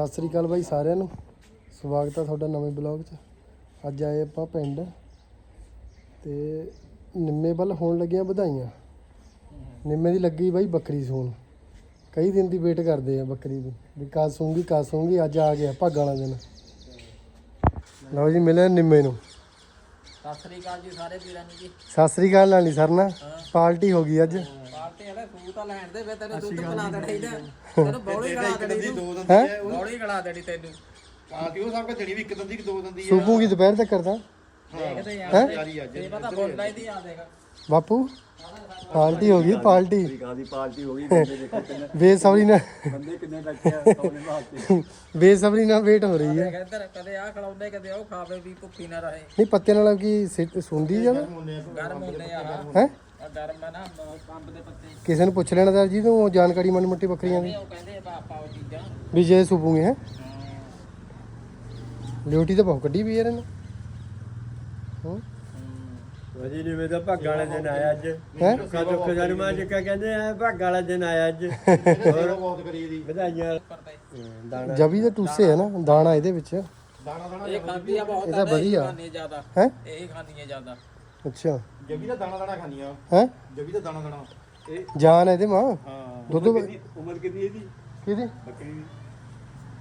ਸਤਿ ਸ੍ਰੀ ਅਕਾਲ ਬਾਈ ਸਾਰਿਆਂ ਨੂੰ। ਸਵਾਗਤ ਹੈ ਤੁਹਾਡਾ ਨਵੇਂ ਬਲੌਗ 'ਚ। ਅੱਜ ਆਏ ਆਪਾਂ ਪਿੰਡ ਤੇ ਨਿੰਮੇ ਵੱਲ ਹੋਣ ਲੱਗੀਆਂ ਵਧਾਈਆਂ। ਨਿੰਮੇ ਦੀ ਲੱਗੀ ਬਾਈ ਬੱਕਰੀ ਸੂਣ। ਕਈ ਦਿਨ ਦੀ ਵੇਟ ਕਰਦੇ ਆ ਬੱਕਰੀ ਦੀ। ਵੀ ਕਦ ਸੂੰਗੀ ਕਦ ਸੂੰਗੀ, ਅੱਜ ਆ ਗਿਆ ਭਾਗਾਂ ਵਾਲਾ ਦਿਨ। ਲਓ ਜੀ, ਮਿਲਿਆ ਨਿੰਮੇ ਨੂੰ। ਸਤਿ ਸ੍ਰੀ ਅਕਾਲ ਜੀ ਸਾਰੇ ਵੀਰਾਂ ਨੂੰ ਜੀ। ਸਤਿ ਸ੍ਰੀ ਅਕਾਲ ਨਾਲ ਨਹੀਂ ਸਰਨਾ ਪਾਰਟੀ ਹੋ ਗਈ ਅੱਜ। ਪਾਰਟੀ ਵਾਲੇ ਫੂ ਤਾਂ ਲੈਣ ਦੇ ਫੇ ਤੈਨੂੰ ਦੁੱਧ ਬਣਾ ਦੇਣਾ ਇਹਦਾ। ਤੈਨੂੰ ਬੌਲੀ ਗਲਾ ਦੇਣੀ ਦੋ ਦੰਦੀ ਹੈਂ? ਬੌਲੀ ਗਲਾ ਦੇਣੀ ਤੈਨੂੰ। ਪਾਰਟੀ ਉਹ ਸਭ ਕੋ ਜੜੀ ਵੀ ਇੱਕ ਦੰਦੀ ਕਿ ਦੋ ਦੰਦੀ ਹੈ? ਸੂਬੂਗੀ ਦੁਪਹਿਰ ਤੱਕ ਕਰਦਾ? ਦੇਖਦੇ ਯਾਰ ਹੈਂ? ਯਾਰੀ ਅੱਜ ਤੇ ਪਤਾ ਬੋਲਦਾ ਹੀ ਆ ਦੇਖ ਬਾਪੂ ਪਾਰਟੀ ਹੋ ਗਈ, ਪਾਲਟੀ। ਦੀ ਪਾਰਟੀ ਹੋ ਗਈ ਬੰਦੇ ਦੇਖੋ ਕਿੰਨੇ ਬੇਸਬਰੀ ਨਾਲ ਬੰਦੇ ਕਿੰਨੇ ਬੈਠੇ ਆ ਸੌਣੇ ਵਾਸਤੇ ਬੇਸਬਰੀ ਨਾਲ ਵੇਟ ਹੋ ਰਹੀ ਹੈ। ਦੇਖ ਕਦੇ ਆ ਖਲਾਉਂਦੇ ਕਦੇ ਉਹ ਖਾਵੇ ਵੀ ਭੁੱਖੀ ਨਾ ਰਹੇ ਨਹੀਂ, ਪੱਤੇ ਨਾਲ ਕੀ ਸਿੱਟ ਸੁੰਦੀ ਜਾਵੇ ਗਰਮ ਹੁੰਦੇ ਆ ਹੈ? ਆ ਗਰਮ ਹੈ ਨਾ ਪੰਪ ਦੇ ਪੱਤੇ ਕਿਸੇ ਨੂੰ ਪੁੱਛ ਲੈਣਾ ਤਾਂ ਜੀ ਤੂੰ ਜਾਣਕਾਰੀ ਮਨ ਮੁੱਟੀ ਬੱਕਰੀਆਂ ਦੀ। ਉਹ ਕਹਿੰਦੇ ਆ ਪਾਪਾ ਉਹ ਚੀਜ਼ਾਂ ਵੀ ਜੇ ਸੁਪੂਗੇ, ਹੈ? ਲਿਓਟੀ ਤਾਂ ਬਹੁਤ ਕੱਢੀ ਵੀ ਯਾਰ ਇਹਨੇ। ਹੂੰ ਵਜੀ ਜਿਵੇਂ ਦਾ ਭਾਗਾਂ ਵਾਲਾ ਦਿਨ ਆਇਆ ਅੱਜ। ਹੈ? ਦੁੱਖਾ ਦੁੱਖ ਜਨਮਾਂ ਚ ਕਿਆ ਕਹਿੰਦੇ ਆ ਭਾਗਾਂ ਵਾਲਾ ਦਿਨ ਆਇਆ ਅੱਜ। ਹੋਰ? ਬਹੁਤ ਕਰੀ ਦੀ ਵਧਾਈਆਂ। ਕਰਦੇ ਦਾਣਾ। ਜਬੀ ਦੇ ਟੂਸੇ ਹੈ ਨਾ ਦਾਣਾ ਇਹਦੇ ਵਿੱਚ। ਦਾਣਾ ਦਾਣਾ ਇਹ ਖਾਂਦੀ ਆ ਬਹੁਤ ਇਹ ਤਾਂ ਵਧੀਆ। ਖਾਂਦੀ ਜ਼ਿਆਦਾ। ਹੈ? ਇਹ ਖਾਂਦੀ ਜ਼ਿਆਦਾ। ਅੱਛਾ। ਜਬੀ ਦਾ ਦਾਣਾ ਦਾਣਾ ਖਾਣੀਆਂ ਹੈ? ਜਬੀ ਦਾ ਦਾਣਾ ਦਾਣਾ। ਇਹ ਜਾਨ ਹੈ ਇਹਦੇ ਮਾਂ। ਹਾਂ ਦੁੱਧ ਉਮਰ ਕਿੰਨੀ ਇਹਦੀ? ਕਿਹਦੀ? ਬੱਕਰੀ ਦੀ।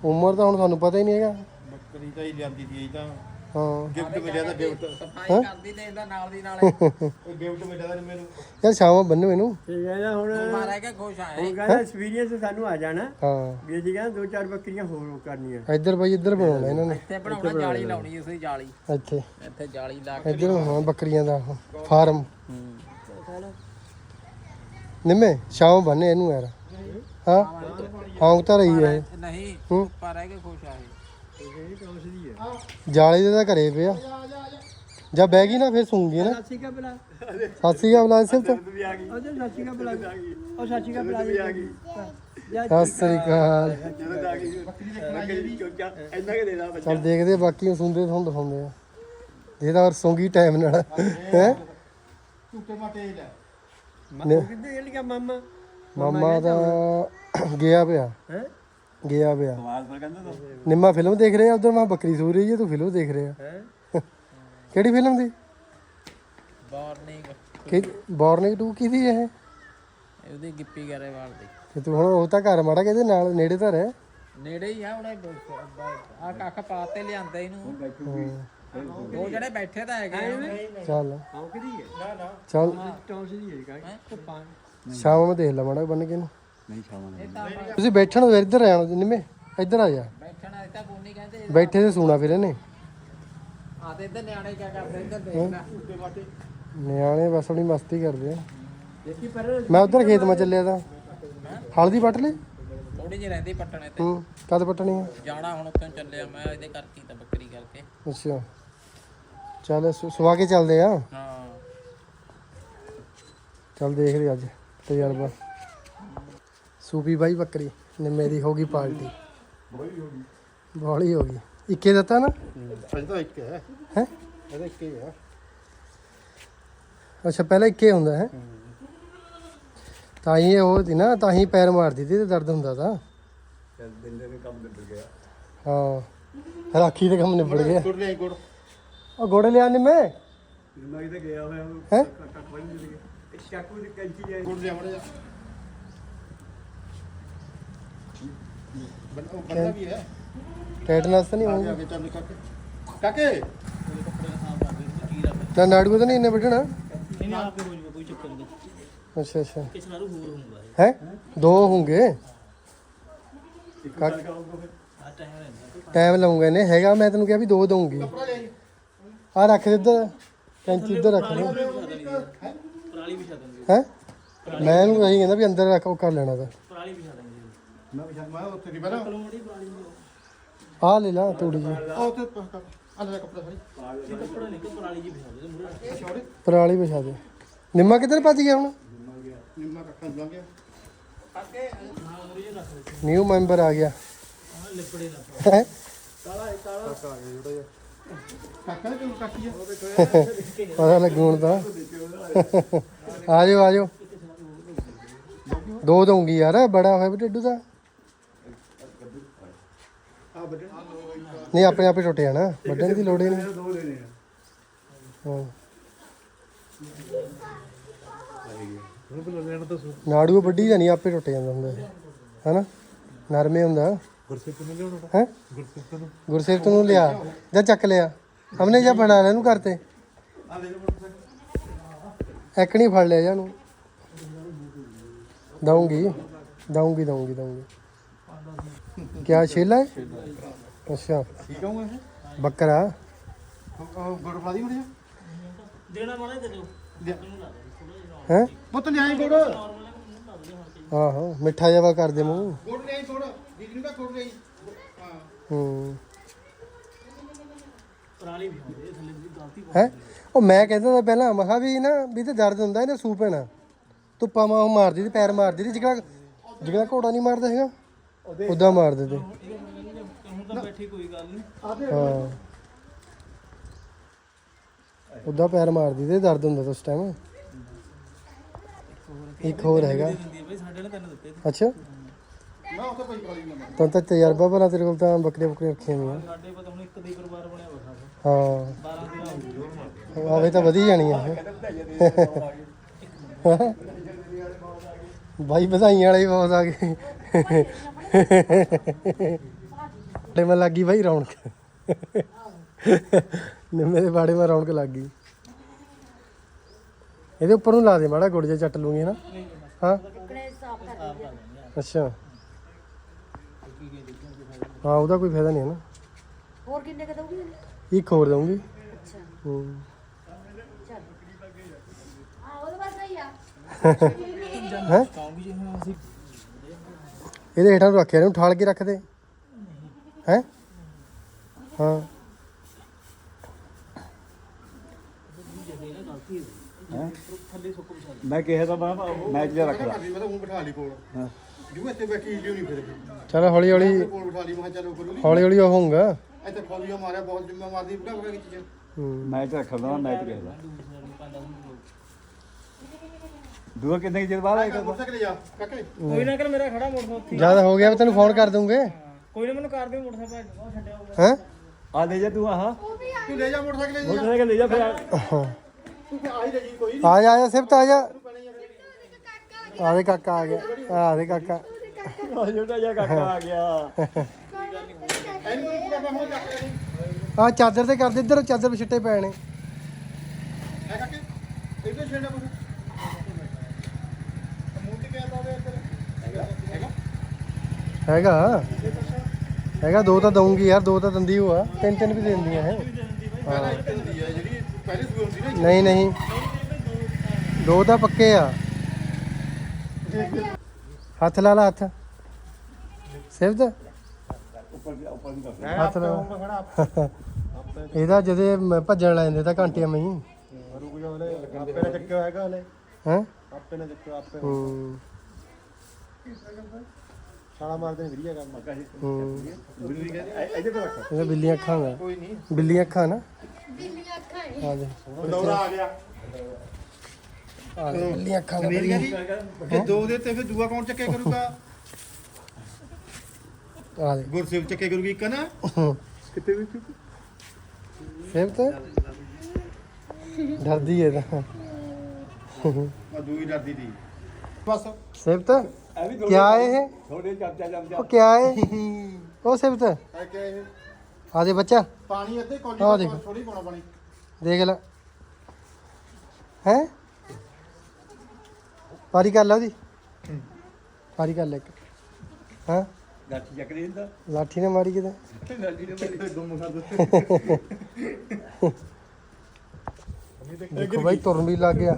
ਉਮਰ ਤਾਂ ਹੁਣ ਤੁਹਾਨੂੰ ਪਤਾ ਹੀ ਨਹੀਂ ਹੈਗਾ। ਬੱਕਰੀ ਤਾਂ ਹੀ ਲਿਆਂਦੀ ਦੀ ਇਹ ਤਾਂ। ਹਾਂ। ਗਿਫਟ ਮਿਲਿਆ ਤਾਂ ਗਿਫਟ ਸਫ਼ਾਈ ਕਰਦੀ ਤੇ ਇਹਦਾ ਨਾਲ ਦੀ ਨਾਲ। ਉਹ ਗਿਫਟ ਮਿਲਿਆ ਤਾਂ ਮੈਨੂੰ। ਯਾਰ ਸ਼ਾਮਾਂ ਬੰਨੋ ਮੈਨੂੰ। ਇਹ ਕਹਿੰਦਾ ਹੁਣ ਮਾਰਾ ਕੇ ਖੁਸ਼ ਆਏ ਹੁਣ ਕਹਿੰਦਾ ਐਕਸਪੀਰੀਅੰਸ ਸਾਨੂੰ ਆ ਜਾਣਾ। ਹਾਂ। ਵੀ ਜੀ ਕਹਿੰਦਾ ਦੋ ਚਾਰ ਬੱਕਰੀਆਂ ਹੋਰ ਉਹ ਕਰਨੀਆਂ। ਇੱਧਰ ਬਾਈ ਇੱਧਰ ਬਣਾਉਣਾ ਇਹਨਾਂ ਨੇ। ਇੱਥੇ ਬਣਾਉਣਾ ਜਾਲੀ ਲਾਉਣੀ ਇਸੇ ਜਾਲੀ। ਇੱਥੇ। ਇੱਥੇ ਜਾਲੀ ਲਾ ਕੇ ਇੱਧਰ ਹਾਂ ਬੱਕਰੀਆਂ ਦਾ ਫਾਰਮ। ਨਿੰਮੇ ਸ਼ਾਮ ਬੰਨੇ ਇਹਨੂੰ ਯਾਰ। ਹਾਂ। ਹਾਂ ਤਾਂ ਰਹੀ ਹੈ ਇਹ। ਨਹੀਂ ਹੂੰ। ਉੱਪਰ ਰਹਿ ਕੇ ਖੁਸ਼ ਆਏ ਜਾਲੇ ਦੇ ਤਾਂ ਘਰੇ ਪਿਆ ਜਾਂ ਬਹਿ ਗਈ ਨਾ ਫਿਰ ਸੂੰਗੀ ਨਾ। ਸਾਚੀ ਕਾ ਬਲਾ ਸਾਸੀ ਕਾ ਬੁਲਾ ਸਿਰ ਤੋਂ। ਵੀ ਆ ਗਈ। ਉਹਦੇ ਸਾਚੀ ਕਾ ਬਲਾ ਉਹ ਸਾਚੀ ਕਾ ਬਲਾ ਆ ਗਈ। ਸਤਿ ਸ੍ਰੀ ਅਕਾਲ। ਜਦੋਂ ਆ ਗਈ ਬੱਕਰੀ ਦੀ ਚੋਚਾ ਇੰਨਾ ਕਿ ਦੇਦਾ ਬੱਚਾ। ਚੱਲ ਦੇਖਦੇ ਬਾਕੀ ਸੁਣਦੇ ਤੁਹਾਨੂੰ ਦਿਖਾਉਂਦੇ ਆ। ਇਹ ਤਾਂ ਸੌਂਗੀ ਟਾਈਮ ਨਾਲ। ਹੈ? ਝੂਟੇ ਮਾਟੇ ਲੈ। ਮਾਮਾ ਕਿੱਥੇ ਗਿਆ ਮਾਮਾ? ਮਾਮਾ ਤਾਂ ਗਿਆ ਪਿਆ। ਹੈ? ਗਿਆ ਪਿਆ। ਸਵਾਲ ਪਰ ਕਹਿੰਦਾ ਤੂੰ? ਨਿੰਮਾ ਫਿਲਮ ਦੇਖ ਰਿਹਾ ਉਧਰ? ਮੈਂ ਬੱਕਰੀ ਸੂ ਰਹੀ ਹੈ ਤੂੰ ਫਿਲਮ ਦੇਖ ਰਿਹਾ। ਹੈ? ਕਿਹੜੀ ਫਿਲਮ ਦੀ? ਵਾਰਨਿੰਗ ਕਿ ਬੌਰਨਿੰਗ 2 ਕਿਹਦੀ ਹੈ ਇਹ? ਉਹਦੀ ਗਿੱਪੀ ਗਰੇਵਾਲ ਦੀ। ਤੇ ਤੂੰ ਹੁਣ ਉਹ ਤਾਂ ਘਰ ਮਾੜਾ ਕਿਹਦੇ ਨਾਲ? ਨੇੜੇ ਤਾਂ ਰਹਿ। ਨੇੜੇ ਹੀ ਆ ਉਹਨੇ ਆ ਕੱਖ ਪਾਤੇ ਲਿਆਂਦੇ ਇਹਨੂੰ। ਉਹ ਜਿਹੜੇ ਬੈਠੇ ਤਾਂ ਹੈਗੇ ਆ। ਚੱਲ। ਆਉ ਕਿਦੀ ਹੈ? ਨਾ ਨਾ। ਚੱਲ। ਟੌਂਸ ਦੀ ਹੈ ਕਾ ਸ਼ਾਮ ਨੂੰ ਦੇਖ ਲਾ ਮਾੜਾ ਬੰਨ ਕੇ ਨੂੰ ਨਹੀਂ ਛਾਵਾਂ ਤੁਸੀਂ ਬੈਠਣ ਨੂੰ ਇੱਧਰ ਆਣਾ ਨਿੰਮੇ ਇੱਧਰ ਆ ਜਾ। ਬੈਠਣਾ ਇਹ ਤਾਂ ਕੋਨੀ ਕਹਿੰਦੇ ਬੈਠੇ ਤੇ ਸੂਣਾ ਫਿਰ ਇਹਨੇ। ਆ ਤੇ ਇੱਧਰ ਨਿਆਣੇ ਕੀ ਕਰਦੇ ਇੱਧਰ ਦੇਖ ਲੈ। ਝੂਟੇ ਮਾਟੇ ਨਿਆਣੇ ਬਸ ਆਪਣੀ ਮਸਤੀ ਕਰਦੇ ਆ। ਦੇਖੀ ਪਰ ਮੈਂ ਉਧਰ ਖੇਤ ਮਾ ਚੱਲਿਆ ਤਾਂ। ਹਲਦੀ ਪੱਟ ਲਈ? ਥੋੜੀ ਜਿਹੀ ਰਹਿੰਦੀ ਪੱਟਣੇ ਤੇ ਹੂੰ ਕਦ ਪੱਟਣੀ ਆ? ਜਾਣਾ ਹੁਣ ਉੱਥੋਂ ਚੱਲਿਆ ਮੈਂ ਇਹਦੇ ਕਰਕੇ ਹੀ ਤਾਂ ਬੱਕਰੀ ਕਰਕੇ। ਅੱਛਾ। ਚੱਲ ਸੁ- ਸੁਆ ਕੇ ਚੱਲਦੇ ਆ। ਹਾਂ। ਚੱਲ ਦੇਖਦੇ ਅੱਜ ਤਜਰਬਾ। ਸੂਪੀ ਬਾਈ ਬੱਕਰੀ ਨਿੰਮੇ ਦੀ ਹੋ ਗਈ ਪਾਰਟੀ ਬੋਲੀ ਹੋ ਗਈ। ਇੱਕੇ ਦਿੱਤਾ ਨਾ? ਅਜੇ ਤਾਂ ਇੱਕ ਹੈ ਹੈ? ਇਹਦਾ ਇੱਕ ਹੀ ਹੈ ਅੱਛਾ ਪਹਿਲਾਂ ਇੱਕੇ ਹੁੰਦਾ ਹੈ? ਤਾਂ ਹੀ ਇਹ ਉਹ ਸੀ ਨਾ ਤਾਂ ਹੀ ਪੈਰ ਮਾਰਦੀ ਸੀ ਤੇ ਦਰਦ ਹੁੰਦਾ ਤਾਂ। ਚੱਲ ਦਿੰਦੇ ਨੇ ਕੰਮ ਨਿਬੜ ਗਿਆ। ਹਾਂ। ਰਾਖੀ ਦੇ ਕੰਮ ਨਿਬੜ ਗਿਆ। ਗੁੜ ਲੈ ਗੁੜ। ਉਹ ਗੋੜੇ ਲਿਆ ਨਿੰਮੇ? ਮੈਂ ਕਿਤੇ ਗਿਆ ਹੋਇਆ ਹੈਂ? ਕੱਟ ਬਣ ਗਿਆ। ਇੱਕ ਚਾਕੂ ਦੀ ਕੈਂਚੀ ਹੈ ਗੁੜ ਲਿਆ ਮੜਾ ਜਾ ਬੰਦਾ ਉਹ ਬੰਦਾ ਵੀ ਹੈ। ਟੈਟਨਸ ਤਾਂ ਨਹੀਂ ਆ ਹੋਊਗਾ। ਗਿਆ ਚੱਲ ਕਾਕੇ। ਕਾਕੇ। ਨਾ ਨਾੜੂ ਤਾਂ ਨਹੀਂ ਇੰਨੇ ਵੱਢਣਾ? ਨਹੀਂ ਆਪੇ ਕੋਈ ਚੱਕਰ ਨਹੀਂ। ਅੱਛਾ ਅੱਛਾ। ਕਿਸ ਨਾਲ ਹੋਰ ਹੁੰਦਾ ਹੈ? ਦੋ ਹੋਣਗੇ ਇੱਕ ਗੱਲ ਕਹੂੰਗਾ ਫਿਰ। ਆ ਟਾਈਮ ਰਹਿੰਦਾ ਟਾਈਮ ਲਾਉਂਗਾ ਇਹਨੇ। ਹੈਗਾ ਮੈਂ ਤੈਨੂੰ ਕਿਹਾ ਵੀ ਦੋ ਦਊਂਗੀ। ਆ ਰੱਖ ਦੇ ਇੱਧਰ। ਕੈਂਚੀ ਇੱਧਰ ਰੱਖ ਦੇ ਪਰਾਲੀ ਵਿਛਾ ਦਾਂਗੇ ਹੈ? ਮੈਂ ਇਹਨੂੰ ਇਹੀ ਕਹਿੰਦਾ ਵੀ ਅੰਦਰ ਰੱਖ ਉਹ ਕਰ ਲੈਣਾ ਤਾਂ। ਮੈਂ ਦੀ ਕਲੋੜੀ ਆ ਲੈ ਲਾ ਤੂੜੀ ਜੀ। ਕੱਪੜਾ ਕੱਪੜਾ ਨਹੀਂ ਕਿ ਪਰਾਲੀ ਜੀ ਵਿਛਾ ਦੇ ਮੂਰੇ ਛੋੜੇ ਪਰਾਲੀ ਵਿਛਾ ਦੇ। ਨਿੰਮਾ ਕਿੱਧਰ ਭੱਜ ਗਿਆ ਹੁਣ? ਨਿੰਮਾ ਕੱਖਾਂ ਲੰਘ ਗਿਆ। ਅੱਗੇ ਹਾਂ ਮੂਰੇ ਰੱਖ ਦੇ ਨਿਊ ਮੈਂਬਰ ਆ ਗਿਆ ਹਾਂ ਲਿਪੜੇ ਨਾ ਹੈਂ? ਕਾਕਾ ਕਿਉਂ ਕੱਟੀ ਆ ਪਤਾ ਲੱਗੂ ਹੁਣ ਤਾਂ। ਆ ਜਾਓ ਆ ਜਾਓ ਦੋ ਦਊਂਗੀ ਯਾਰ ਬੜਾ ਹੋਇਆ ਵੀ ਟੱਡੂ ਦਾ। ਆ ਬਟਨ ਨਹੀਂ, ਆਪਣੇ ਆਪੇ ਟੁੱਟ ਜਾਣਾ। ਵੱਢਣ ਦੀ ਲੋੜ ਹੀ ਨਹੀਂ। ਦੋ ਲੈਣੇ ਆ ਹਾਂ। ਹੁਣ ਬਲ ਲੈਣਾ ਤਾਂ ਸੋ ਨਾੜੂ ਵੱਡੀ ਜਾਂ ਆਪੇ ਟੁੱਟ ਜਾਂਦਾ ਹੁੰਦਾ ਇਹ। ਹੈਨਾ? ਨਰਮੇ ਹੁੰਦਾ। ਗੁਰਸਿੱਖ ਨੂੰ ਲਿਆਉਣਾ ਹੈ? ਗੁਰਸਿੱਖ ਨੂੰ ਗੁਰਸੇਵ ਨੂੰ ਲਿਆ। ਜਾਂ ਚੱਕ ਲਿਆ। ਹਮਨੇ ਜਾਂ ਬਣਾ ਲਿਆ ਇਹਨੂੰ ਕਰਤੇ ਆ ਦੇ ਮੋਟਰਸਾਈਕਲ ਇੱਕ ਨਹੀਂ ਫੜ ਲਿਆ ਜਾਂ ਦਊਂਗੀ। ਦਊਂਗੀ ਦਊਂਗੀ ਦਊਂਗੀ। ਕਿਆ ਛੇਲਾ ਹੈ? ਅੱਛਾ। ਠੀਕ ਆਉਂਗਾ ਇਹ? ਬੱਕਰਾ। ਉਹ ਗੁੜ ਫੜਾ ਦੀ ਮੜਿਆ ਦੇਣਾ ਮਾਣੇ ਦੇ ਦਿਓ ਹੈ? ਪੁੱਤ ਲਿਆਈ ਗੁੜ। ਆਹੋ ਮਿੱਠਾ ਜਿਹਾ ਕਰ ਦੇ ਮੂੰਹ। ਗੁੜ ਲਿਆਈ ਥੋੜਾ ਨੂੰ ਕਹ ਗੁੜ ਲਿਆਈ। ਹਾਂ। ਹੂੰ। ਪਰਾਲੀ ਵੀ ਹੁੰਦੀ ਥੱਲੇ ਦੀ ਗਲਤੀ ਹੈ? ਉਹ ਮੈਂ ਕਹਿੰਦਾ ਤਾਂ ਪਹਿਲਾਂ ਮੈਂ ਕਿਹਾ ਵੀ ਨਾ ਵੀ ਤੇ ਦਰਦ ਹੁੰਦਾ ਇਹਨੇ ਸੂ ਪੈਣਾ ਧੁੱਪਾ ਮਾਂ ਉਹ ਮਾਰਦੀ ਤੇ ਪੈਰ ਮਾਰਦੀ ਤੇ ਜਿਹੜਾ ਜਿਹੜਾ ਘੋੜਾ ਨਹੀਂ ਮਾਰਦਾ ਹੈਗਾ। ਉਦਾਂ ਮਾਰਦੇ ਤੇ ਹੁਣ ਤਾਂ ਬੈਠੀ ਕੋਈ ਗੱਲ ਨਹੀਂ। ਹਾਂ। ਉਦਾਂ ਪੈਰ ਮਾਰਦੀ ਤੇ ਦਰਦ ਹੁੰਦਾ ਉਸ ਟਾਈਮ ਇੱਕ ਹੋਰ ਹੈਗਾ। ਹੈ। ਅੱਛਾ। ਮੈਂ ਉੱਥੇ ਪਈ ਕਾਲੀ ਨਾ ਤਾਂ ਤਾਂ ਤਜਰਬਾ ਭਲਾ ਤੇਰੇ ਕੋਲ ਤਾਂ ਬੱਕਰੀਆਂ ਬੱਕਰੀਆਂ ਰੱਖੀਆਂ ਹੋਈਆਂ। ਸਾਡੇ ਪਤਾ ਹੁਣ ਇੱਕ ਦਾ ਹੀ ਪਰਿਵਾਰ ਬਣਿਆ ਵਾ ਸਾਡਾ ਹਾਂ। 12 ਦਿਨਾਂ ਹੋ ਗਏ ਆਵੇ ਤਾਂ ਵਧੀ ਜਾਣੀ ਆ ਇਹ। ਬਾਈ ਵਧਾਈਆਂ ਵਾਲੇ ਹੀ ਬਹੁਤ ਆ ਗਏ ਤੇ ਮੈਂ ਲੱਗੀ ਬਾਈ ਰੌਣਕ। ਨਿੰਮੇ ਦੇ ਬਾੜੇ ਮੈਂ ਰੌਣਕ ਲੱਗ ਗਈ। ਇਹਦੇ ਉੱਪਰ ਨੂੰ ਲਾ ਦੇ ਮਾੜਾ ਗੁੜ ਜਿਹਾ ਚੱਟ ਲੂੰਗੀ ਨਾ। ਹਾਂ। ਅੱਛਾ। ਹਾਂ ਉਹਦਾ ਕੋਈ ਫਾਇਦਾ ਨਹੀਂ ਹੈ ਨਾ। ਹੋਰ ਕਿੰਨੇ ਕ ਦਊਗੀ ਇੱਕ ਹੋਰ ਦਊਂਗੀ। ਅੱਛਾ। ਹੂੰ। ਚੱਲ। ਆ ਉਹਦੇ ਬਾਅਦ ਸਹੀ ਆ। ਹੈ? ਕਾਉਂਗੀ ਜੇ ਹੁਣ ਅਸੀਂ ਇਹਦੇ ਹੇਠਾਂ ਨੂੰ ਰੱਖਿਆ ਇਹਨੂੰ ਠਾਲ ਕੇ ਰੱਖ ਦੇ। ਹੈ? ਹਾਂ। ਥੱਲੇ ਸੁੱਕ ਵਿਛਾ ਮੈਂ ਕਿਹਾ ਤਾਂ ਮੈਂ ਰੱਖਦਾ ਮੈਂ ਤਾਂ ਉਹ ਬਿਠਾ ਲਈ ਕੋਲ। ਜੂ ਇੱਥੇ ਬੈਠੀ ਜਿਉ ਨਹੀਂ ਫਿਰ। ਚਲ ਹੌਲੀ ਹੌਲੀ ਕੋਲ ਬਿਠਾ ਲਈ ਮੈਂ ਕਿਹਾ ਚਲੋ ਕਰੂਗੀ ਹੌਲੀ ਹੌਲੀ ਉਹ ਹੋਊਗਾ। ਇੱਥੇ ਖੋਲੀਓ ਮਾਰਿਆ ਬਹੁਤ ਜਿੰਮਾ ਮਾਰਦੀ ਬੁੜਾ ਬੁੜਾ ਕੀ ਚੀਜ਼ ਹੂੰ ਮੈਚ ਰੱਖਦਾ ਮੈਚ ਕਿਹਦਾ ਦੂਆ ਕਿੰਨੇ ਚਿਰ ਬਾਅਦ ਆਏਗਾ ਮੋਟਰਸਾਈਕਲ ਜਾ ਕਾਕੇ ਕੋਈ ਨਾ ਕਰ ਮੇਰਾ ਖੜਾ ਮੋਟਰ ਉੱਥੇ ਜ਼ਿਆਦਾ ਹੋ ਗਿਆ ਤੈਨੂੰ ਫੋਨ ਕਰ ਦੂੰਗੇ ਕੋਈ ਨਾ ਮੈਨੂੰ ਕਰ ਦਿਓ ਮੋਟਰਸਾਈਕਲ ਉਹ ਛੱਡਿਆ ਹੈ? ਆ ਲੈ ਜਾ ਤੂੰ ਆਹ। ਤੂੰ ਲੈ ਜਾ ਮੋਟਰਸਾਈਕਲ ਲੈ ਜਾ। ਮੋਟਰਸਾਈਕਲ ਲੈ ਜਾ ਫਿਰ। ਆ- ਤੂੰ ਆਈ ਲੈ ਜੀ ਕੋਈ ਆ ਜਾ ਆ ਜਾ ਸਿਫਤ ਆ ਜਾ। ਆ ਦੇ ਕਾਕਾ ਆ ਗਿਆ। ਆ ਦੇ ਕਾਕਾ। ਆ ਛੋਟਾ ਜਿਹਾ ਕਾਕਾ ਆ ਗਿਆ। ਆ ਚਾਦਰ ਤੇ ਕਰ ਦੇ ਇੱਧਰ ਚਾਦਰ ਛਿੱਟੇ ਪਏ ਨੇ ਹੈ ਕਾਕੇ ਇੱਥੇ ਛੇੜਨਾ ਕੁਛ ਮੂੰਹ ਤੇ ਕਿਆ ਪਾਵੇ ਇੱਧਰ ਹੈਗਾ ਹੈਗਾ ਹੈਗਾ। ਹੈਗਾ ਦੋ ਤਾਂ ਦਊਂਗੀ ਯਾਰ ਦੋ ਤਾਂ ਦੰਦੀ ਹੋਆ। ਤਿੰਨ ਤਿੰਨ ਵੀ ਦਿੰਦੀਆਂ ਹੈ। ਨਹੀਂ ਨਹੀਂ। ਦੋ ਤਾਂ ਪੱਕੇ ਆ। ਹੱਥ ਲਾ ਲਾ ਹੱਥ। ਕਰਦਾ ਹੱਥ ਲਾ ਇਹਦਾ ਜਦੇ ਮ- ਭੱਜਣ ਲੈਂਦੇ ਤਾਂ ਘੰਟੇ ਮੈਂ ਹੀ। ਰੁਕ ਜਾ ਉਹਨੇ ਆਪੇ ਨੇ ਚੱਕਿਆ ਹੈਗਾ ਹਲੇ ਹੈ? ਆਪੇ ਨੇ ਚੱਕਿਆ ਆਪੇ। ਹੂੰ। ਛਾਲਾ ਮਾਰਦੇ ਨੇ ਵਧੀਆ ਕੰਮ। ਹੂੰ। ਇਹਦੇ ਤੇ ਰੱਖ। ਇਹ ਬਿੱਲੀਆਂ ਅੱਖਾਂ ਦਾ ਕੋਈ ਨਹੀਂ। ਬਿੱਲੀਆਂ ਅੱਖਾਂ ਨਾ? ਆ ਦੇ। ਦੌਰਾ ਆ ਗਿਆ। ਆ ਅੱਖਾਂ ਦਾ ਮੇਰੀ ਜੀ ਕਿ ਦੋ ਦੇ ਤੇ ਫਿਰ ਦੂਆ ਕੌਣ ਚੱਕਿਆ ਕਰੂਗਾ? ਆ ਦੇ। ਗੁਰਸਿਵ ਚੱਕਿਆ ਕਰੂਗੀ ਇੱਕ ਨਾ। ਕਿੱਥੇ ਵਿੱਚ ਸਿਫਤ ਡਰਦੀ ਹੈ ਤਾਂ। ਆ ਦੂਈ ਡਰਦੀ ਦੀ। ਬਸ। ਵੀ ਕਿਆ ਇਹ? ਥੋੜੇ ਚਰਚਾ ਜਮ ਉਹ ਕਿਆ ਹੈ ਉਹ ਸਿਫਤ। ਹੈ ਕਿ ਇਹ? ਆ ਦੇ ਬੱਚਾ। ਪਾਣੀ ਅੱਧੇ ਕੌਲੀ ਆਹ ਦੇਖ। ਥੋੜੀ ਪਾਉਣਾ ਪਾਣੀ। ਦੇਖ ਲੈ। ਹੈ? ਪਾਰੀ ਕਰ ਲਾ ਉਹਦੀ। ਪਾਰੀ ਕਰ ਲੈ ਇੱਕ। ਹਾਂ? ਗਾਠੀ ਚੱਕ ਦੇ ਦਿੰਦਾ ਲਾਠੀ ਨੇ ਮਾਰੀ ਕਿਤੇ। ਨਾਲੀ ਨੇ ਮੇਰੀ। ਗੁੰਮ ਕਰ ਦਿੱਤੇ ਦੇਖੋ ਬਾਈ ਤੁਰਨ ਵੀ ਲੱਗ ਗਿਆ।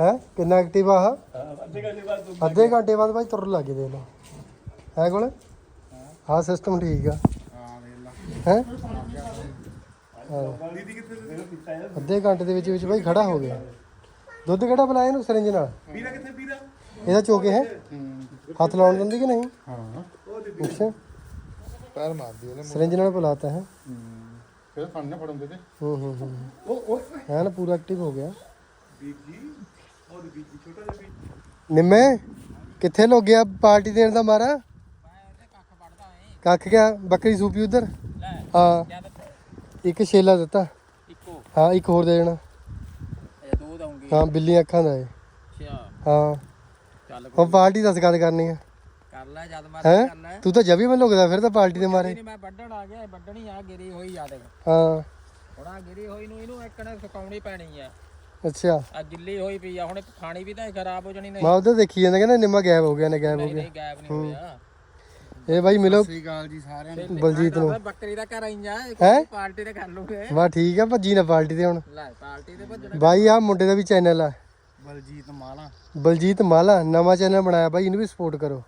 ਹੈ? ਕਿੰਨਾ ਐਕਟਿਵ ਆ ਆਹ? ਅੱਧੇ ਘੰਟੇ ਬਾਅਦ ਤੂੰ ਅੱਧੇ ਘੰਟੇ ਬਾਅਦ ਬਾਈ ਤੁਰਨ ਲੱਗ ਦੇਖ ਲਓ। ਹੈ ਕੋਲ? ਹਾਂ। ਸਿਸਟਮ ਠੀਕ ਆ। ਹਾਂ ਵੇਖ ਲਾ। ਹੈ? ਦੀਦੀ ਕਿੱਥੇ ਮੈਨੂੰ ਪੀਤਾ ਹੈ। ਅੱਧੇ ਘੰਟੇ ਦੇ ਵਿੱਚ ਵਿੱਚ ਬਾਈ ਖੜਾ ਹੋ ਗਿਆ। ਦੁੱਧ ਕਿਹੜਾ ਪਿਲਾਇਆ ਇਹਨੂੰ ਸਰਿੰਜ ਨਾਲ? ਪੀਰਾ ਕਿੱਥੇ ਪੀਰਾ? ਇਹਦਾ ਚੋਕੇ ਹੈ? ਹੱਥ ਲਾਉਣ ਦਿੰਦੀ ਕਿ ਨਹੀਂ? ਹਾਂ। ਅੱਛਾ ਪੈਰ ਮਾਰਦੀ ਉਹਨੇ ਸਰਿੰਜ ਨਾਲ ਪਿਲਾਤਾ ਹੈ। ਫਿਰ ਫੜ ਨਾ ਫੜਨ ਦੇ ਤੇ। ਹੂੰ ਹੂੰ ਹੂੰ। ਉਹ ਉਹ। ਹੈ ਨਾ ਪੂਰਾ ਐਕਟਿਵ ਹੋ ਗਿਆ। ਬੀਜੀ ਉਹ ਬੀਜੀ ਛੋਟਾ ਜਿਹਾ ਬੀਜੀ ਨਿੰਮੇ ਕਿੱਥੇ ਲੋ ਗਿਆ ਪਾਰਟੀ ਦੇਣ ਦਾ ਮਾਰਾ? ਕੱਖ ਗਿਆ ਬੱਕਰੀ ਸੂਪੀ ਉਧਰ? ਹਾਂ। ਇੱਕ ਛੇਲਾ ਦਿੱਤਾ। ਇੱਕੋ। ਹਾਂ ਇੱਕ ਹੋਰ ਦੇ ਦੇਣਾ। ਦੋ ਹਾਂ ਬਿੱਲੀਆਂ ਅੱਖਾਂ ਦਾ ਏ ਅੱਛਾ। ਹਾਂ। ਚੱਲ ਹੁਣ ਪਾਰਟੀ ਦੱਸ ਕਦ ਕਰਨੀ ਆ। ਕਰ ਲੈ ਜਦ ਹੈ? ਤੂੰ ਤਾਂ ਜਵੀ ਮੈਂ ਲੁਕਦਾ ਫਿਰ ਤਾਂ ਪਾਰਟੀ ਦੇ ਮਾਰੇ। ਨਹੀਂ ਮੈਂ ਵੱਢਣ ਆ ਗਿਆ ਵੱਢਣੀ ਆ ਗਿਰੀ ਹੋਈ ਆ ਦੇਖ। ਹਾਂ। ਆ ਗਿਰੀ ਹੋਈ ਨੂੰ ਇਹਨੂੰ ਇੱਕ ਨੇ ਸੁਕਾਉਣੀ ਪੈਣੀ ਆ। ਅੱਛਾ। ਆ ਗਿੱਲੀ ਹੋਈ ਪਈ ਆ ਹੁਣ ਖਾਣੀ ਵੀ ਤਾਂ ਖਰਾਬ ਹੋ ਜਾਣੀ ਨਹੀਂ। ਮੈਂ ਉਧਰ ਦੇਖੀ ਜਾਂਦਾ ਕਹਿੰਦਾ ਨਿੰਮਾ ਗਾਇਬ ਹੋ ਗਿਆ ਨੇ ਗਾਇਬ ਹੋ ਨਹੀਂ ਗਿਆ। ਨਹੀਂ ਗਾਇਬ ਨਹੀਂ ਹੋਇਆ। ਇਹ ਬਾਈ ਮਿਲੋ। ਸ੍ਰੀ ਅਕਾਲ ਜੀ ਸਾਰਿਆਂ ਨੂੰ। ਬਲਜੀਤ ਨੂੰ। ਬੱਕਰੀ ਦਾ ਘਰ ਆਈ ਜਾ ਹੈਂ? ਪਾਰਟੀ ਤੇ ਕਰ ਲੂਗੇ। ਵਾ ਠੀਕ ਆ ਭੱਜੀ ਨਾ ਪਾਰਟੀ ਤੇ ਹੁਣ। ਲੈ ਪਾਰਟੀ ਤੇ ਭੱਜਣਾ। ਬਾਈ ਆ ਮੁੰਡੇ ਦਾ ਵੀ ਚੈਨਲ ਆ। ਬਲਜੀਤ ਮਾਲਾ। ਬਲਜੀਤ ਮਾਲਾ ਨਵਾਂ ਚੈਨਲ ਬਣਾਇਆ ਬਾਈ ਇਹਨੂੰ ਵੀ ਸਪੋਰਟ ਕਰੋ।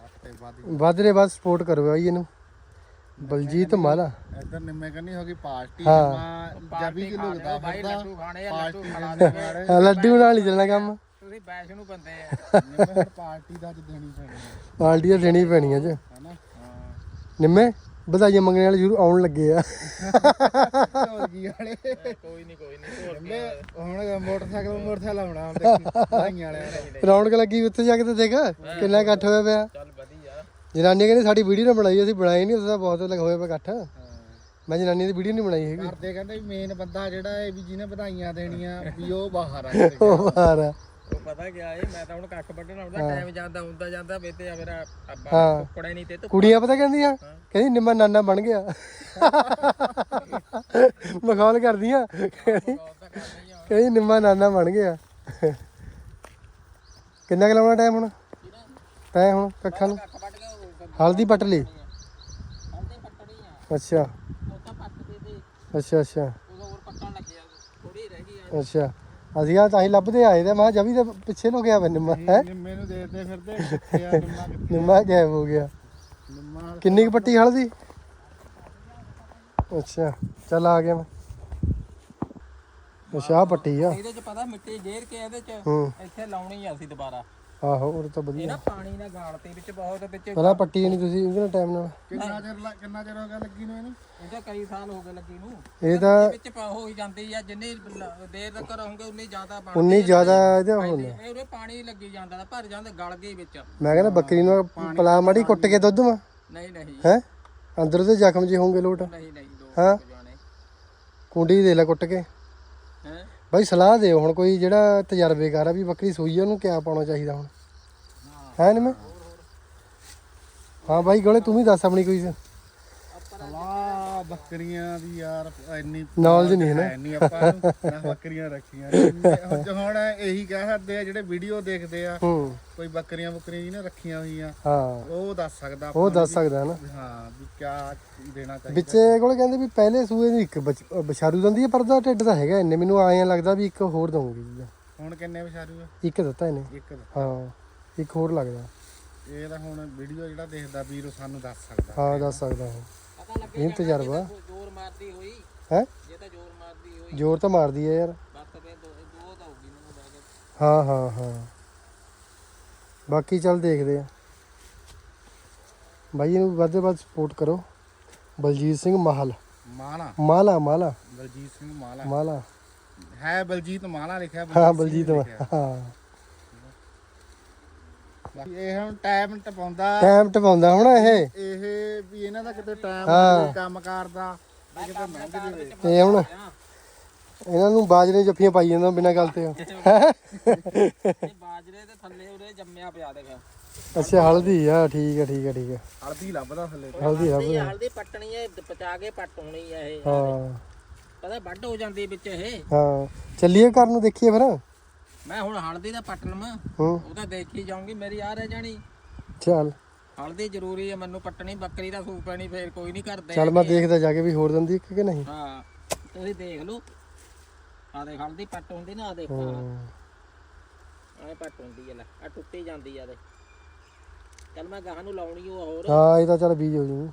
ਵੱਤੇ ਵੱਧ। ਵੱਧ ਦੇ ਵੱਧ ਸਪੋਰਟ ਕਰੋ ਬਾਈ ਇਹਨੂੰ। ਬਲਜੀਤ ਮਾਲਾ। ਇੱਧਰ ਨਿੰਮੇ ਕੰਨੀ ਹੋ। ਗਈ ਪਾਰਟੀ ਹਾਂ। ਮਾ ਜਬੀ ਕਿ ਲੁਕਦਾ ਬਾਈ ਫਿਰਦਾ ਲੱਡੂ ਖਾਣੇ ਆ ਲੱਡੂ ਦੇ ਦੇ ਨਾਲ ਹਾਂ, ਲੱਡੂ ਨਾਲ ਹੀ ਚੱਲਣਾ ਕੰਮ। ਤੁਸੀਂ ਬੈਸ਼ ਨੂੰ ਬੰਦੇ ਆ। ਨਿੰਮੇ ਪਾਰਟੀ ਦਾ ਅੱਜ ਦੇਣੀ ਪੈਣੀ ਹੈ ਪਾਰਟੀ ਤਾਂ ਦੇਣੀ ਪੈਣੀ ਅੱਜ। ਹਨਾ? ਨਿੰਮੇ ਵਧਾਈਆਂ ਮੰਗਣ ਵਾਲੇ ਜ਼ਰੂਰ ਆਉਣ ਲੱਗੇ ਆ। ਢੋਲਕੀ ਵਾਲੇ ਕੋਈ ਨਹੀਂ ਕੋਈ ਨਹੀਂ ਨਿੰਮੇ ਹੁਣ ਮੋਟਰਸਾਈਕਲ ਮੋਟਰਸਾਈਕਲ ਆਉਣਾ ਹੁਣ ਦੇਖੀ। ਭਾਈਆਂ ਵਾਲਿਆਂ ਨੇ। ਰੌਣਕ ਲੱਗੀ ਉੱਥੇ ਜਾ ਕੇ ਤਾਂ ਦੇਖ ਕਿੰਨਾ ਇਕੱਠ ਹੋਇਆ ਪਿਆ। ਜਨਾਨੀ ਕਹਿੰਦੀ ਸਾਡੀ ਵੀਡੀਓ ਨਾ ਬਣਾਈ ਅਸੀਂ ਬਣਾਈ ਨਹੀਂ ਉੱਥੇ ਤਾਂ ਬਹੁਤ ਲੱਗ ਹੋਇਆ ਪਿਆ ਇਕੱਠ। ਮੈਂ ਜਨਾਨੀ ਦੀ ਵੀਡੀਓ ਨਹੀਂ ਬਣਾਈ ਹੈਗੀ। ਕਰਦੇ ਕਹਿੰਦੇ ਮੇਨ ਬੰਦਾ ਜਿਹੜਾ ਇਹ ਵੀ ਜਿਹਨੇ ਵਧਾਈਆਂ ਦੇਣੀਆਂ ਵੀ ਉਹ ਬਾਹਰ ਆ ਕਿਤੇ। ਉਹ ਬਾਹਰ ਆ। ਉਹ ਪਤਾ ਕੀ ਆਏ ਮੈਂ ਤਾਂ ਹੁਣ ਕੱਖ ਵੱਢਣ ਆਉਂਦਾ ਟਾਈਮ ਜਾਂਦਾ ਹੁੰਦਾ ਜਾਂਦਾ ਵੇ ਤੇ ਆ ਮੇਰਾ ਹਾਂ। ਅੱਬਾ ਕੁੱਕੜਾ ਨਹੀਂ ਤੇ ਧੁੱਪ। ਕੁੜੀਆਂ ਪਤਾ ਕਹਿੰਦੀਆਂ ਕਹਿੰਦੀ ਨਿੰਮਾ ਨਾਨਾ ਬਣ ਗਿਆ। ਮਖੌਲ ਕਰਦੀਆਂ। ਕਹਿੰਦੀ ਕਹਿੰਦੀ ਨਿੰਮਾ ਨਾਨਾ ਬਣ ਗਿਆ। ਕਿੰਨਾ ਕੁ ਲਾਉਣਾ ਟਾਈਮ ਹੁਣ? ਤੈਂ ਹੁਣ ਕੱਖਾਂ ਨੂੰ? ਕੱਖ ਵੱਢ ਹਲਦੀ ਪੱਟ ਲਈ? ਹਲਦੀ ਪੱਟਣੀ ਆ। ਅੱਛਾ। ਉਹ ਤਾਂ ਪੱਟ ਦੇ ਤੇ ਅੱਛਾ ਅੱਛਾ। ਉਹ ਹੋਰ ਪੱਟਣ ਲੱਗਿਆ ਥੋੜੀ ਰਹਿ ਗਈ ਆ। ਅੱਛਾ। ਅਸੀਂ ਆ ਤਾਂ ਹੀ ਲੱਭਦੇ ਆਏ ਤੇ ਮੈਂ ਜਵੀ ਦੇ ਪਿੱਛੇ ਲੋ ਗਿਆ ਵਾ ਨਿੰਮਾ ਹੈ? ਨਿੰਮੇ ਨੂੰ ਦੇਖਦੇ ਫਿਰਦੇ। ਨਿੰਮਾ ਗਾਇਬ ਹੋ ਗਿਆ। ਨਿੰਮਾ ਕਿੰਨੀ ਕੁ ਪੱਟੀ ਹਲਦੀ? ਅੱਛਾ ਚੱਲ ਆ ਗਿਆ ਮੈਂ। ਅੱਛਾ ਪੱਟੀ ਆ। ਇਹਦੇ ਚ ਪਤਾ ਮਿੱਟੀ ਗੇਰ ਕੇ ਇਹਦੇ ਚ ਇੱਥੇ ਲਾਉਣੀ ਆ ਅਸੀਂ ਦੁਬਾਰਾ। ਆਹੋ ਉਹ ਤਾਂ ਇਹ ਵਧੀਆ ਨਾ ਪਾਣੀ ਨਾਲ ਗਾਲਤੇ ਵਿੱਚ ਬਹੁਤ ਵਿੱਚ ਪਹਿਲਾਂ ਪੱਟੀ ਨਹੀਂ ਤੁਸੀਂ ਇਹਦੇ ਨਾਲ ਟਾਈਮ ਨਾਲ। ਕਿੰਨਾ ਚਿਰ ਲ- ਕਿੰਨਾ ਚਿਰ ਹੋ ਗਿਆ ਲੱਗੀ ਨੂੰ ਇਹਨੂੰ? ਇਹਦਾ ਕਈ ਸਾਲ ਹੋ ਗਏ ਲੱਗੀ ਨੂੰ। ਇਹ ਤਾਂ ਵਿੱਚ ਪਾ ਹੋ ਹੀ ਜਾਂਦੀ ਆ ਜਿੰਨੀ ਲ- ਦੇਰ ਤੱਕ ਰਹੋਗੇ ਉਨੀ ਜ਼ਿਆਦਾ ਪਾਣੀ ਉਨੀ ਜ਼ਿਆਦਾ ਇਹਦੇ ਹੁੰਦਾ। ਇਹ ਉਰੇ ਪਾਣੀ ਲੱਗੀ ਜਾਂਦਾ ਭਰ ਜਾਂਦਾ ਗਲ ਗਈ ਵਿੱਚ। ਮੈਂ ਕਹਿੰਦਾ ਬੱਕਰੀ ਨੂੰ ਪਲਾ ਮਾੜੀ ਕੁੱਟ ਕੇ ਦੁੱਧ ਮਾ। ਨਹੀਂ ਨਹੀਂ। ਹੈ? ਅੰਦਰ ਉਹਦੇ ਜ਼ਖਮ ਜੇ ਹੋਣਗੇ ਲੋਟ। ਨਹੀਂ ਨਹੀਂ ਦੋ ਹਾਂ। ਜਾਣੇ। ਕੁੰਡੀ ਦੇ ਲੈ ਕੁੱਟ ਕੇ। ਹੈ? ਬਾਈ ਸਲਾਹ ਦਿਓ ਹੁਣ ਕੋਈ ਜਿਹੜਾ ਤਜਰਬੇਕਾਰ ਆ ਵੀ ਬੱਕਰੀ ਸੂਈ ਆ, ਉਹਨੂੰ ਕਿਆ ਪਾਉਣਾ ਚਾਹੀਦਾ ਹੁਣ? ਹੈ ਨੀ ਮੈਂ ਹਾਂ ਬਾਈ ਗੋਲੇ ਤੂੰ ਵੀ ਦੱਸ ਆਪਣੀ ਕੋਈ ਬੱਕਰੀਆਂ ਦੀ ਯਾਰ ਇੰਨੀ Knowledge ਨਹੀਂ ਹੈ ਨਾ। ਇੰਨੀ ਆਪਾਂ ਨੂੰ। ਨਾ ਬੱਕਰੀਆਂ ਰੱਖੀਆਂ ਨੇ। ਹੁਣ ਇਹੀ ਕਹਿ ਸਕਦੇ ਆ ਜਿਹੜੇ ਵੀਡੀਓ ਦੇਖਦੇ ਆ ਹੂੰ। ਕੋਈ ਬੱਕਰੀਆਂ ਬੱਕਰੀਆਂ ਜਿਹਨੇ ਰੱਖੀਆਂ ਹੋਈਆਂ। ਹਾਂ। ਉਹ ਦੱਸ ਸਕਦਾ ਉਹ ਦੱਸ ਸਕਦਾ ਨਾ। ਹਾਂ ਵੀ ਕਿਆ ਦੇਣਾ ਚਾਹੀਦਾ। ਵਿੱਚੇ ਕੋਲ ਕਹਿੰਦੇ ਵੀ ਪਹਿਲੇ ਸੂਏ ਦੀ ਇੱਕ ਬਛਾਰੂ ਦੰਦੀ ਹੈ ਪਰ ਉਹਦਾ ਢਿੱਡ ਤਾਂ ਹੈਗਾ ਇੰਨੇ। ਮੈਨੂੰ ਆਇਆ ਲੱਗਦਾ ਵੀ ਇੱਕ ਹੋਰ ਦਊਂਗੀ ਹੁਣ ਕਿੰਨੇ ਵਿਚਾਰੂ ਆ? ਇੱਕ ਦਿੱਤਾ ਇਹਨੇ। ਇੱਕ ਦਾ। ਹਾਂ ਇੱਕ ਹੋਰ ਲੱਗਦਾ। ਇਹ ਤਾਂ ਹੁਣ ਵੀਡੀਓ ਜਿਹੜਾ ਦੇਖਦਾ ਵੀਰ ਉਹ ਸਾਨੂੰ ਦੱਸ ਸਕਦਾ। ਹਾਂ ਦੱਸ ਸਕਦਾ ਲੱਗੇ ਇਹ ਤਜਰਬਾ ਜ਼ੋਰ ਮਾਰਦੀ ਹੋਈ। ਹੈ? ਜੇ ਤਾਂ ਜ਼ੋਰ ਮਾਰਦੀ ਹੋਈ। ਜ਼ੋਰ ਤਾਂ ਮਾਰਦੀ ਹੈ ਯਾਰ। ਬਸ ਫੇ ਦੋ ਦੋ ਤਾਂ ਹੋਗੀ ਮੈਨੂੰ ਲੈ ਕੇ। ਹਾਂ ਹਾਂ ਹਾਂ। ਬਾਕੀ ਚੱਲ ਦੇਖਦੇ ਆ। ਬਾਈ ਇਹਨੂੰ ਵੱਧ ਤੋਂ ਵੱਧ ਸਪੋਰਟ ਕਰੋ। ਬਲਜੀਤ ਸਿੰਘ ਮਾਹਲ। ਮਾਲਾ। ਮਾਲਾ ਮਾਲਾ। ਬਲਜੀਤ ਸਿੰਘ ਮਾਲਾ। ਮਾਲਾ। ਹੈ ਬਲਜੀਤ ਮਾਲਾ ਲਿਖਿਆ। ਹਾਂ ਬਲਜੀਤ ਲਿਖਿਆ। ਹਾਂ। ਇਹ ਹੁਣ ਟਾਈਮ ਟਪਾਉਂਦਾ। ਟਾਈਮ ਟਪਾਉਂਦਾ ਹੁਣ ਇਹ। ਇਹ ਵੀ ਇਹਨਾਂ ਦਾ ਕਿਤੇ ਟਾਈਮ। ਕੰਮ ਕਰਦਾ ਇਹ ਕਿਤੇ ਹੁਣ ਇਹਨਾਂ ਨੂੰ ਬਾਜਰੇ ਜੱਫੀਆਂ ਪਾਈ ਜਾਂਦਾ ਬਿਨਾਂ ਗੱਲ ਤੇ। ਬਾਜਰੇ ਦੇ ਥੱਲੇ ਉਰੇ ਜੰਮਿਆ ਪਿਆ ਦੇਖ। ਅੱਛਾ ਹਲਦੀ ਆ ਠੀਕ ਆ ਠੀਕ ਆ ਠੀਕ ਆ। ਹਲਦੀ ਲੱਭਦਾ ਥੱਲੇ ਹਲਦੀ ਆ ਹਲਦੀ ਪੱਟਣੀ ਹੈ ਪਚਾ ਕੇ ਪੱਟ ਹੋਣੀ ਹੈ ਇਹ। ਹਾਂ। ਪਤਾ ਵੱਢ ਹੋ ਜਾਂਦੀ ਵਿੱਚ ਇਹ। ਹਾਂ। ਚੱਲੀਏ ਘਰ ਨੂੰ ਦੇਖੀਏ ਫਿਰ। ਮੈਂ ਹੁਣ ਹਲਦੀ ਦਾ ਪੱਟ ਲਵਾਂ ਹੂੰ। ਉਹ ਤਾਂ ਦੇਖੀ ਜਾਊਂਗੀ ਮੇਰੀ ਆ ਰਹਿ ਜਾਣੀ। ਚੱਲ। ਹਲਦੀ ਜ਼ਰੂਰੀ ਹੈ ਮੈਨੂੰ ਪੱਟਣੀ ਬੱਕਰੀ ਦਾ ਸੂਪ ਪੈਣੀ ਫੇਰ ਕੋਈ ਨਹੀਂ ਕਰਦੇ ਚੱਲ ਮੈਂ ਦੇਖਦਾ ਜਾ ਕੇ ਵੀ ਹੋਰ ਦਿੰਦੀ ਇੱਕ ਕਿ ਨਹੀਂ। ਹਾਂ ਤੁਸੀਂ ਦੇਖ ਲਓ। ਆ ਦੇਖ ਹਲਦੀ ਪੱਟ ਹੁੰਦੀ ਨਾ ਆ ਦੇਖ। ਹੂੰ। ਆਏ ਪੱਟ ਹੁੰਦੀ ਹੈ ਲੈ ਆ ਟੁੱਟੀ ਜਾਂਦੀ ਆ ਦੇ ਚੱਲ ਮੈਂ ਗਾਹ ਨੂੰ ਲਾਉਣੀ ਉਹ ਹੋਰ। ਹਾਂ ਇਹ ਤਾਂ ਚੱਲ ਬੀਜ ਹੋ ਜੂ।